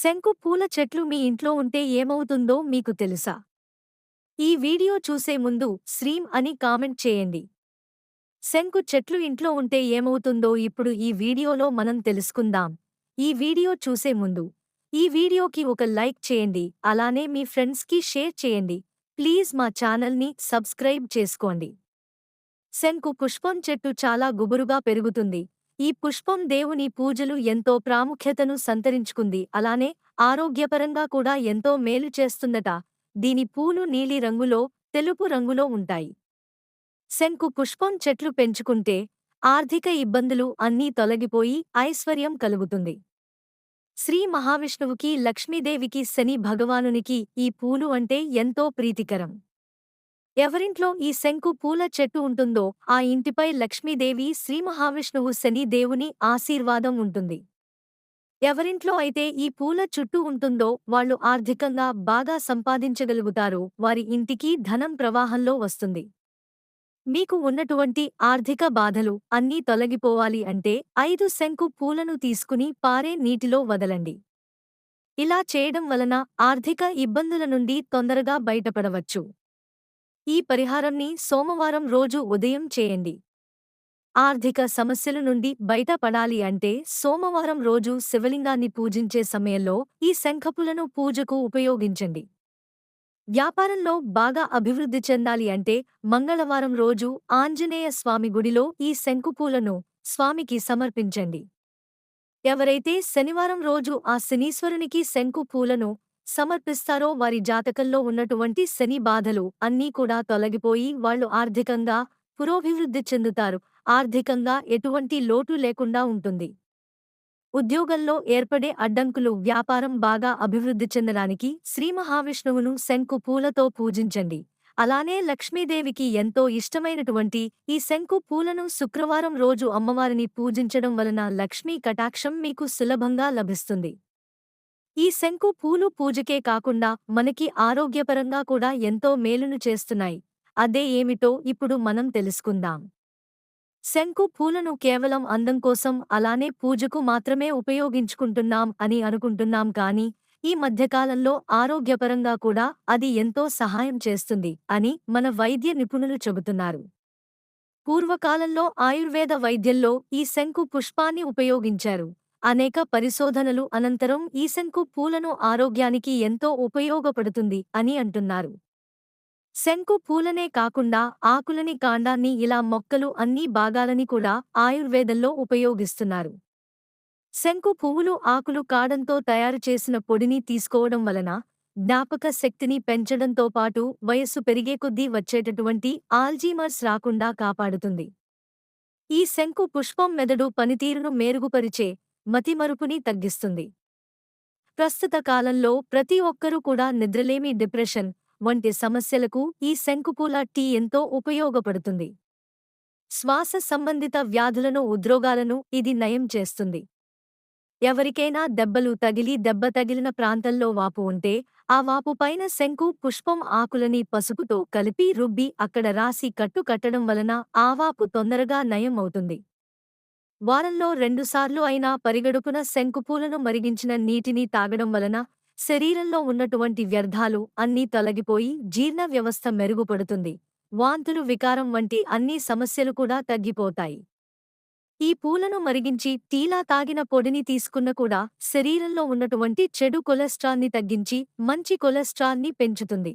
శంకు పూల చెట్లు మీ ఇంట్లో ఉంటే ఏమవుతుందో మీకు తెలుసా? ఈ వీడియో చూసే ముందు శ్రీం అని కామెంట్ చేయండి. శంకు చెట్లు ఇంట్లో ఉంటే ఏమవుతుందో ఇప్పుడు ఈ వీడియోలో మనం తెలుసుకుందాం. ఈ వీడియో చూసే ముందు ఈ వీడియోకి ఒక లైక్ చేయండి అలానే మీ ఫ్రెండ్స్కి షేర్ చేయండి. ప్లీజ్ మా ఛానల్ని సబ్స్క్రైబ్ చేసుకోండి. శంకు పుష్పం చెట్టు చాలా గుబురుగా పెరుగుతుంది. ఈ పుష్పం దేవుని పూజలు ఎంతో ప్రాముఖ్యతను సంతరించుకుంది. అలానే ఆరోగ్యపరంగా కూడా ఎంతో మేలు చేస్తుందట. దీని పూలు నీలి రంగులో తెలుపు రంగులో ఉంటాయి. శంకు పుష్పం చెట్లు పెంచుకుంటే ఆర్థిక ఇబ్బందులు అన్నీ తొలగిపోయి ఐశ్వర్యం కలుగుతుంది. శ్రీ మహావిష్ణువుకి లక్ష్మీదేవికి శని భగవానునికి ఈ పూలు అంటే ఎంతో ప్రీతికరం. ఎవరింట్లో ఈ శంకు పూల చెట్టు ఉంటుందో ఆ ఇంటిపై లక్ష్మీదేవి శ్రీ మహావిష్ణువు శని దేవుని ఆశీర్వాదం ఉంటుంది. ఎవరింట్లో అయితే ఈ పూల చుట్టూ ఉంటుందో వాళ్ళు ఆర్థికంగా బాగా సంపాదించగలుగుతారు వారి ఇంటికి ధనం ప్రవాహంలో వస్తుంది. మీకు ఉన్నటువంటి ఆర్థిక బాధలు అన్నీ తొలగిపోవాలి అంటే ఐదు శంకు పూలను తీసుకుని పారే నీటిలో వదలండి. ఇలా చేయడం వలన ఆర్థిక ఇబ్బందుల నుండి తొందరగా బయటపడవచ్చు. ఈ పరిహారంని సోమవారం రోజు ఉదయం చేయండి. ఆర్థిక సమస్యల నుండి బయటపడాలి అంటే సోమవారం రోజు శివలింగాన్ని పూజించే సమయంలో ఈ శంఖపులను పూజకు ఉపయోగించండి. వ్యాపారంలో బాగా అభివృద్ధి చెందాలి అంటే మంగళవారం రోజు ఆంజనేయ స్వామి గుడిలో ఈ శంకుపూలను స్వామికి సమర్పించండి. ఎవరైతే శనివారం రోజు ఆ శనీశ్వరునికి శంకు పూలను సమర్పిస్తారో వారి జాతకంలో ఉన్నటువంటి శని బాధలు అన్నీ కూడా తొలగిపోయి వాళ్ళు ఆర్థికంగా పురోభివృద్ధి చెందుతారు. ఆర్థికంగా ఎటువంటి లోటు లేకుండా ఉంటుంది. ఉద్యోగంలో ఏర్పడే అడ్డంకులు వ్యాపారం బాగా అభివృద్ధి చెందడానికి శ్రీ మహావిష్ణువును శంకు పూలతో పూజించండి. అలానే లక్ష్మీదేవికి ఎంతో ఇష్టమైనటువంటి ఈ శంకు పూలను శుక్రవారం రోజు అమ్మవారిని పూజించడం వలన లక్ష్మీ కటాక్షం మీకు సులభంగా లభిస్తుంది. ఈ శంకు పూలు పూజకే కాకుండా మనకి ఆరోగ్యపరంగా కూడా ఎంతో మేలును చేస్తున్నాయి. అదే ఏమిటో ఇప్పుడు మనం తెలుసుకుందాం. శంకు పూలను కేవలం అందం కోసం అలానే పూజకు మాత్రమే ఉపయోగించుకుంటున్నాం అని అనుకుంటున్నాం కాని ఈ మధ్యకాలంలో ఆరోగ్యపరంగా కూడా అది ఎంతో సహాయం చేస్తుంది అని మన వైద్య నిపుణులు చెబుతున్నారు. పూర్వకాలంలో ఆయుర్వేద వైద్యంలో ఈ శంకు పుష్పాన్ని ఉపయోగించారు. అనేక పరిశోధనలు అనంతరం ఈ శంకు పూలను ఆరోగ్యానికి ఎంతో ఉపయోగపడుతుంది అని అంటున్నారు. శంకు పూలనే కాకుండా ఆకులని కాండాన్ని ఇలా మొక్కలు అన్ని భాగాలని కూడా ఆయుర్వేదంలో ఉపయోగిస్తున్నారు. శంకు పువ్వులు ఆకులు కాడంతో తయారు చేసిన పొడిని తీసుకోవడం వలన జ్ఞాపక శక్తిని పెంచడంతో పాటు వయస్సు పెరిగే కొద్దీ వచ్చేటటువంటి ఆల్జీమర్స్ రాకుండా కాపాడుతుంది. ఈ శంకు పుష్పం మెదడు పనితీరును మెరుగుపరిచే మతిమరుపుని తగ్గిస్తుంది. ప్రస్తుత కాలంలో ప్రతి ఒక్కరూ కూడా నిద్రలేమి డిప్రెషన్ వంటి సమస్యలకు ఈ శంకుపూల టీ ఎంతో ఉపయోగపడుతుంది. శ్వాస సంబంధిత వ్యాధులను ఉద్రోగాలను ఇది నయం చేస్తుంది. ఎవరికైనా దెబ్బలు తగిలి దెబ్బ తగిలిన ప్రాంతంలో వాపు ఉంటే ఆ వాపు పైన శంకు పుష్పం ఆకులని పసుపుతో కలిపి రుబ్బి అక్కడ రాసి కట్టు కట్టడం వలన ఆ వాపు తొందరగా నయం అవుతుంది వారంలో రెండుసార్లు అయినా పరిగడుపున శంకుపూలను మరిగించిన నీటిని తాగడం వలన శరీరంలో ఉన్నటువంటి వ్యర్థాలు అన్నీ తొలగిపోయి జీర్ణ వ్యవస్థ మెరుగుపడుతుంది. వాంతులు వికారం వంటి అన్ని సమస్యలు కూడా తగ్గిపోతాయి. ఈ పూలను మరిగించి టీలా తాగిన పొడిని తీసుకున్న కూడా శరీరంలో ఉన్నటువంటి చెడు కొలెస్ట్రాల్ని తగ్గించి మంచి కొలెస్ట్రాల్ని పెంచుతుంది.